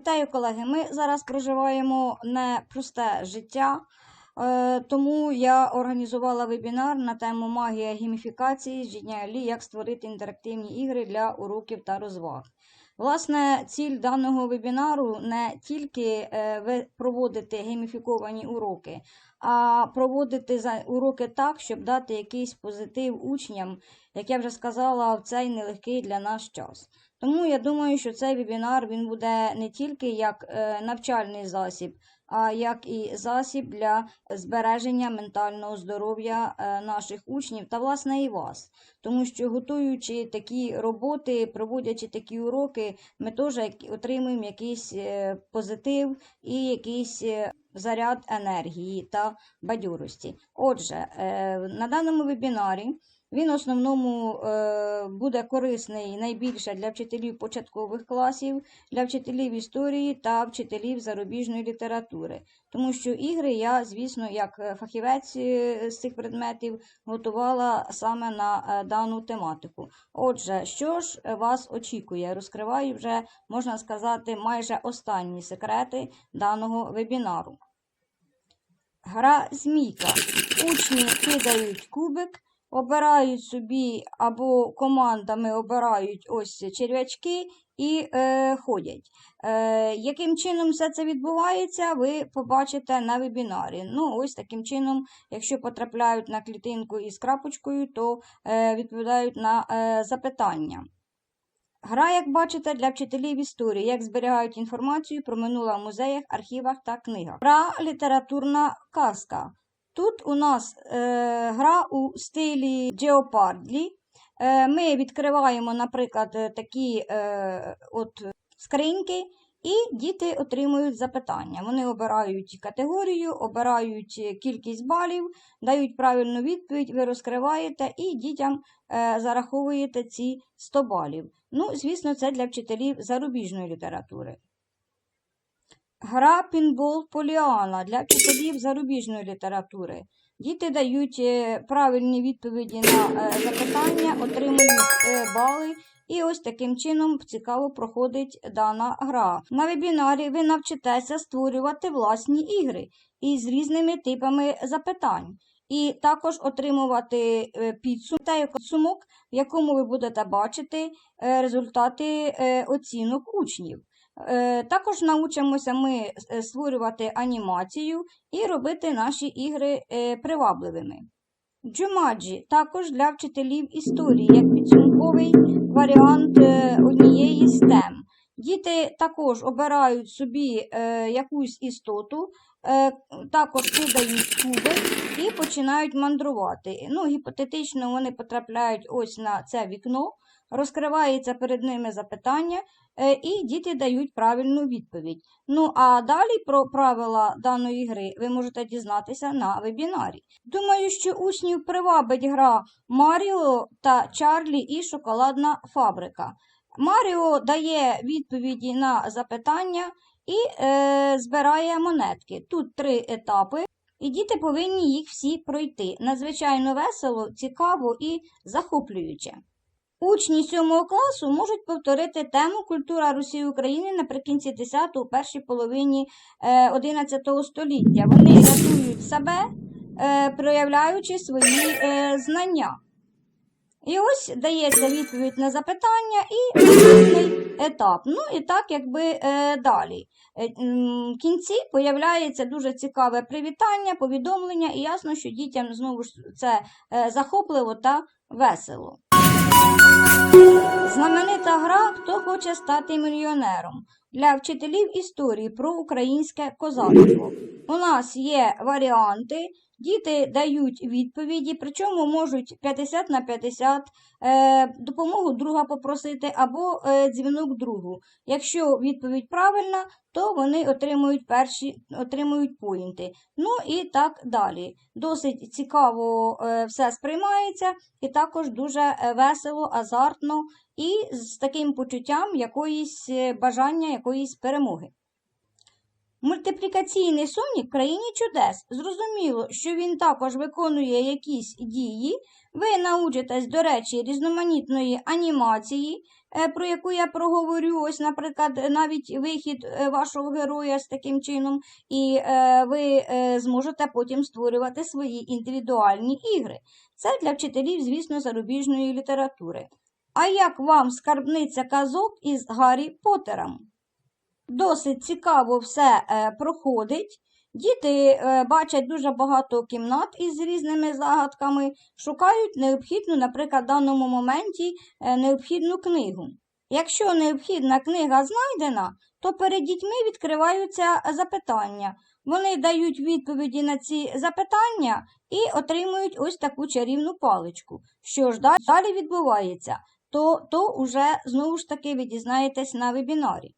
Вітаю, колеги. Ми зараз проживаємо непросте життя, е, тому я організувала вебінар на тему магія гейміфікації з Genially, як створити інтерактивні ігри для уроків та розваг. Власне, ціль даного вебінару не тільки е, проводити гейміфіковані уроки, а проводити уроки так, щоб дати якийсь позитив учням, як я вже сказала, в цей нелегкий для нас час. Тому я думаю, що цей вебінар він буде не тільки як е, навчальний засіб, а як і засіб для збереження ментального здоров'я е, наших учнів та, власне, і вас. Тому що готуючи такі роботи, проводячи такі уроки, ми теж отримуємо якийсь е, позитив і якийсь заряд енергії та бадьорості. Отже, на даному вебінарі він в основному е, буде корисний найбільше для вчителів початкових класів, для вчителів історії та вчителів зарубіжної літератури. Тому що ігри я, звісно, як е, фахівець е, з цих предметів готувала саме на дану тематику. Отже, що ж вас очікує? Розкриваю вже, можна сказати, майже останні секрети даного вебінару. Гра змійка. Учні кидають кубик, обирають собі або командами обирають ось черв'ячки і е, ходять. Е, яким чином все це відбувається, ви побачите на вебінарі. Ну, ось таким чином, якщо потрапляють на клітинку із крапочкою, то е, відповідають на е, запитання. Гра, як бачите, для вчителів історії, як зберігають інформацію про минуле в музеях, архівах та книгах. Гра літературна казка. Тут у нас е, гра у стилі Jeopardy. Е, ми відкриваємо, наприклад, е, такі е, от скриньки, і діти отримують запитання. Вони обирають категорію, обирають е, кількість балів, дають правильну відповідь, ви розкриваєте і дітям е, зараховуєте ці 100 балів. Ну, звісно, це для вчителів зарубіжної літератури. Гра пінбол Поліана для вчителів зарубіжної літератури. Діти дають е, правильні відповіді на е, запитання, отримують е, бали. І ось таким чином цікаво проходить дана гра. На вебінарі ви навчитеся створювати власні ігри із різними типами запитань. І також отримувати підсумок, та підсумок, в якому ви будете бачити результати оцінок учнів. Е, Також навчимося ми е, створювати анімацію і робити наші ігри е, привабливими. Джумаджі також для вчителів історії, як підсумковий варіант однієї з тем. Діти також обирають собі якусь істоту, також кидають кубик і починають мандрувати. Ну, гіпотетично вони потрапляють ось на це вікно, розкривається перед ними запитання, е, і діти дають правильну відповідь. Ну а далі про правила даної гри ви можете дізнатися на вебінарі. Думаю, що учнів привабить гра Маріо та Чарлі і Шоколадна фабрика. Маріо дає відповіді на запитання і е, збирає монетки. Тут три етапи, і діти повинні їх всі пройти. Надзвичайно весело, цікаво і захоплююче. Учні 7 класу можуть повторити тему Культура Росії України наприкінці 10-го, першій половині е, 11 століття. Вони рятують себе, е, проявляючи свої е, знання. І ось дається відповідь на запитання і наступний етап. Ну і так, якби е, далі. Е, В кінці появляється дуже цікаве привітання, повідомлення, і ясно, що дітям знову ж це е, захопливо та весело. Знаменита гра Хто хоче стати мільйонером для вчителів історії про українське козацтво. У нас є варіанти. Діти дають відповіді, причому можуть 50 на 50 е, допомогу друга попросити або е, дзвінок другу. Якщо відповідь правильна, то вони отримують перші отримують поінти. Ну і так далі. Досить цікаво е, все сприймається, і також дуже е, весело, азартно і з таким почуттям якоїсь е, бажання якоїсь перемоги. Мультиплікаційний сонік в країні чудес. Зрозуміло, що він також виконує якісь дії. Ви научитесь, до речі, різноманітної анімації, е, про яку я проговорю, ось, наприклад, навіть вихід е, вашого героя з таким чином, і е, ви зможете потім створювати свої індивідуальні ігри. Це для вчителів, звісно, зарубіжної літератури. А як вам скарбниця казок із Гаррі Поттером? Досить цікаво все е, проходить. Діти е, бачать дуже багато кімнат із різними загадками, шукають необхідну, наприклад, в даному моменті е, необхідну книгу. Якщо необхідна книга знайдена, то перед дітьми відкриваються запитання. Вони дають відповіді на ці запитання і отримують ось таку чарівну паличку. Що ж далі- відбувається, то, то уже знову ж таки ви дізнаєтесь на вебінарі.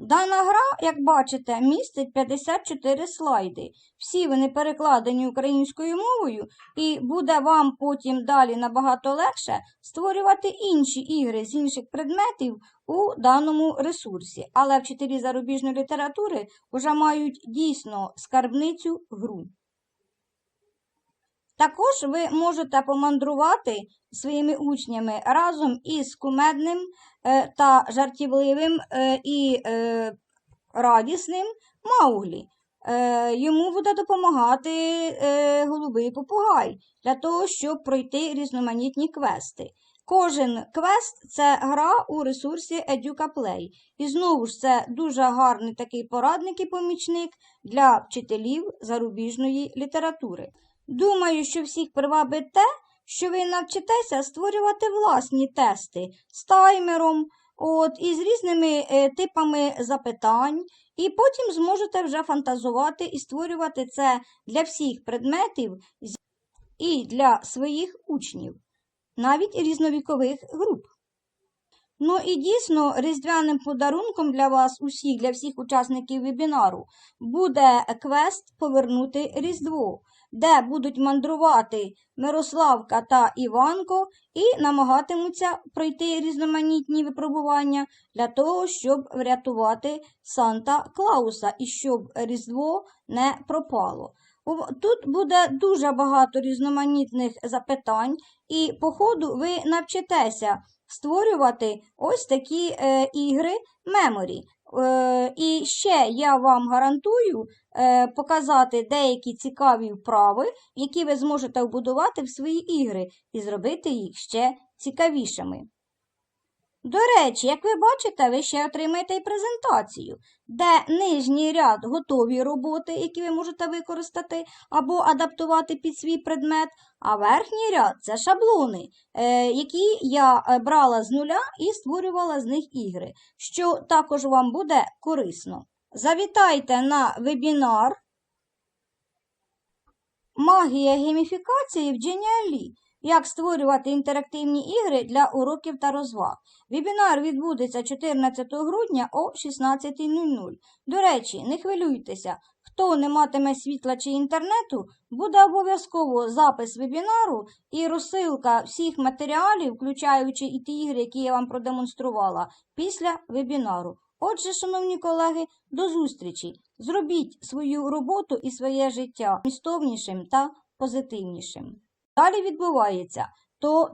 Дана гра, як бачите, містить 54 слайди. Всі вони перекладені українською мовою, і буде вам потім далі набагато легше створювати інші ігри з інших предметів у даному ресурсі. Але вчителі зарубіжної літератури вже мають дійсно скарбницю гру. Також ви можете помандрувати своїми учнями разом із кумедним е, та жартівливим е, і е, радісним Мауглі. Йому буде допомагати голубий попугай для того, щоб пройти різноманітні квести. Кожен квест це гра у ресурсі EducaPlay. І знову ж це дуже гарний такий порадник і помічник для вчителів зарубіжної літератури. Думаю, що всіх привабить те, що ви навчитеся створювати власні тести з таймером, от, і з різними е, типами запитань, і потім зможете вже фантазувати і створювати це для всіх предметів і для своїх учнів, навіть різновікових груп. Ну і дійсно, різдвяним подарунком для вас усіх, для всіх учасників вебінару, буде квест Повернути Різдво, де будуть мандрувати Мирославка та Іванко і намагатимуться пройти різноманітні випробування для того, щоб врятувати Санта Клауса і щоб Різдво не пропало. Тут буде дуже багато різноманітних запитань, і по ходу ви навчитеся створювати ось такі е, ігри меморі. Е, і ще я вам гарантую е, показати деякі цікаві вправи, які ви зможете вбудувати в свої ігри і зробити їх ще цікавішими. До речі, як ви бачите, ви ще отримаєте і презентацію, де нижній ряд готові роботи, які ви можете використати або адаптувати під свій предмет, а верхній ряд це шаблони, е, які я е, брала з нуля і створювала з них ігри, що також вам буде корисно. Завітайте на вебінар Магія гейміфікації в Genially. Як створювати інтерактивні ігри для уроків та розваг. Вебінар відбудеться 14 грудня о 16.00. До речі, не хвилюйтеся, хто не матиме світла чи інтернету, буде обов'язково запис вебінару і розсилка всіх матеріалів, включаючи і ті ігри, які я вам продемонструвала, після вебінару. Отже, шановні колеги, до зустрічі! Зробіть свою роботу і своє життя містовнішим та позитивнішим. Далі відбувається то